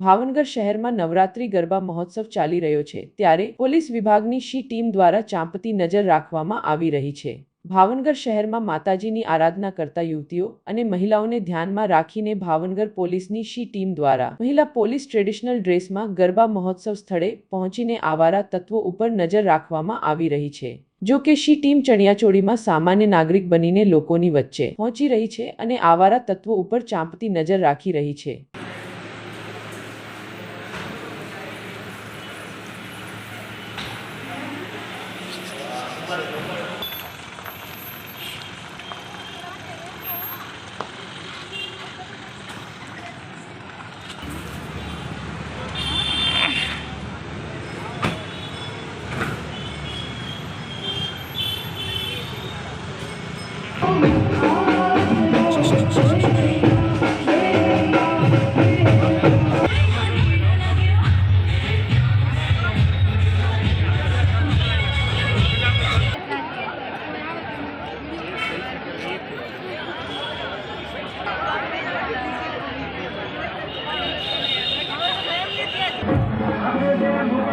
ભાવનગર શહેરમાં નવરાત્રી ગરબા મહોત્સવ ચાલી રહ્યો છે, ત્યારે પોલીસ વિભાગની શી ટીમ દ્વારા ચાંપતી નજર રાખવામાં આવી રહી છે. ભાવનગર શહેરમાં માતાજીની આરાધના કરતા યુવતીઓ અને મહિલાઓને ધ્યાનમાં રાખીને ભાવનગર પોલીસની શી ટીમ દ્વારા મહિલા પોલીસ ટ્રેડિશનલ ડ્રેસમાં ગરબા મહોત્સવ સ્થળે પહોંચીને આવારા તત્વો ઉપર નજર રાખવામાં આવી રહી છે, જો કે શી ટીમ ચણિયાચોળીમાં સામાન્ય નાગરિક બનીને લોકોની વચ્ચે પહોંચી રહી છે અને આવારા તત્વો ઉપર ચાંપતી નજર રાખી રહી છે. Other than